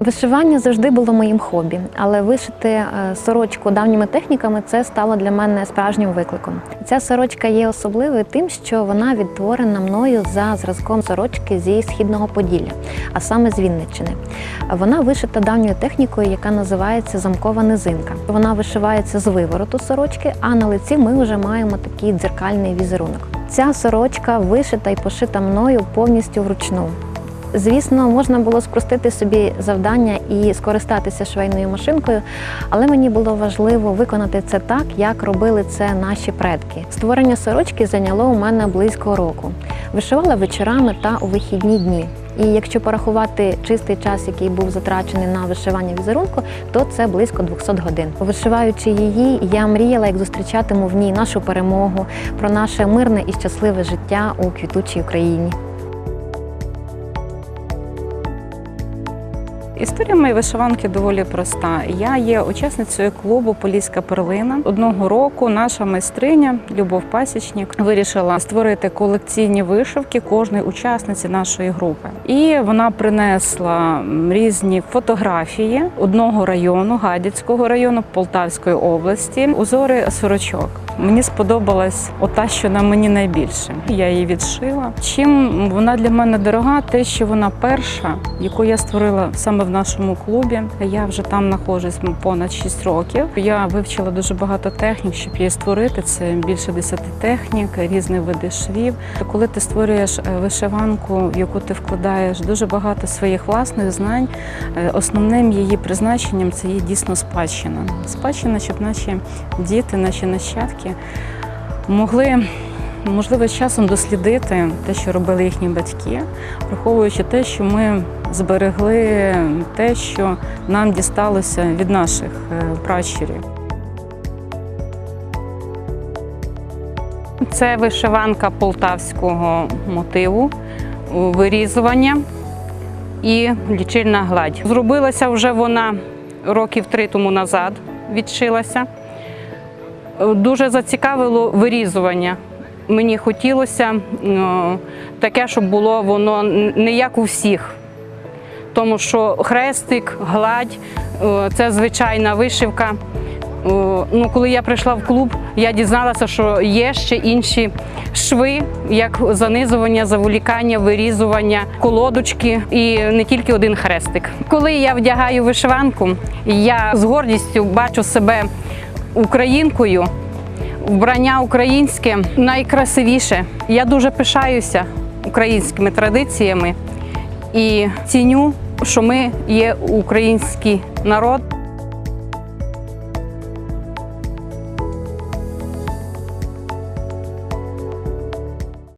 Вишивання завжди було моїм хобі, але вишити е, сорочку давніми техніками це стало для мене справжнім викликом. Ця сорочка є особливою тим, що вона відтворена мною за зразком сорочки зі східного Поділля, а саме з Вінниччини. Вона вишита давньою технікою, яка називається замкова низинка. Вона вишивається з вивороту сорочки, а на лиці ми вже маємо такий дзеркальний візерунок. Ця сорочка вишита і пошита мною повністю вручну. Звісно, можна було спростити собі завдання і скористатися швейною машинкою, але мені було важливо виконати це так, як робили це наші предки. Створення сорочки зайняло у мене близько року. Вишивала вечорами та у вихідні дні. І якщо порахувати чистий час, який був затрачений на вишивання візерунку, то це близько 200 годин. Вишиваючи її, я мріяла, як зустрічатиму в ній нашу перемогу, про наше мирне і щасливе життя у квітучій Україні. Історія моєї вишиванки доволі проста. Я є учасницею клубу Поліська перлина. Одного року наша майстриня Любов Пасічник вирішила створити колекційні вишивки кожної учасниці нашої групи. І вона принесла різні фотографії одного району, Гадяцького району Полтавської області, узори сорочок. Мені сподобалась ота, що на мені найбільше. Я її відшила. Чим вона для мене дорога, те, що вона перша, яку я створила саме в нашому клубі. Я вже там знаходжусь понад 6 років. Я вивчила дуже багато технік, щоб її створити. Це більше 10 технік, різні види швів. Коли ти створюєш е, вишиванку, в яку ти вкладаєш дуже багато своїх власних знань, е, основним її призначенням це є дійсно спадщина. Спадщина, щоб наші діти, наші нащадки могли. Можливо, з часом дослідити те, що робили їхні батьки, враховуючи те, що ми зберегли те, що нам дісталося від наших е, пращурів. Це вишиванка полтавського мотиву, вирізування і лічильна гладь. Зробилася вже вона років три тому назад, відшилася. Дуже зацікавило вирізування. Мені хотілося е, таке, щоб було воно не як у всіх. Тому що хрестик, гладь е, це звичайна вишивка. Е, Ну, коли я прийшла в клуб, я дізналася, що є ще інші шви, як занизування, заволікання, вирізування, колодочки і не тільки один хрестик. Коли я вдягаю вишиванку, я з гордістю бачу себе українкою. Вбрання українське найкрасивіше. Я дуже пишаюся українськими традиціями і ціню, що ми є український народ.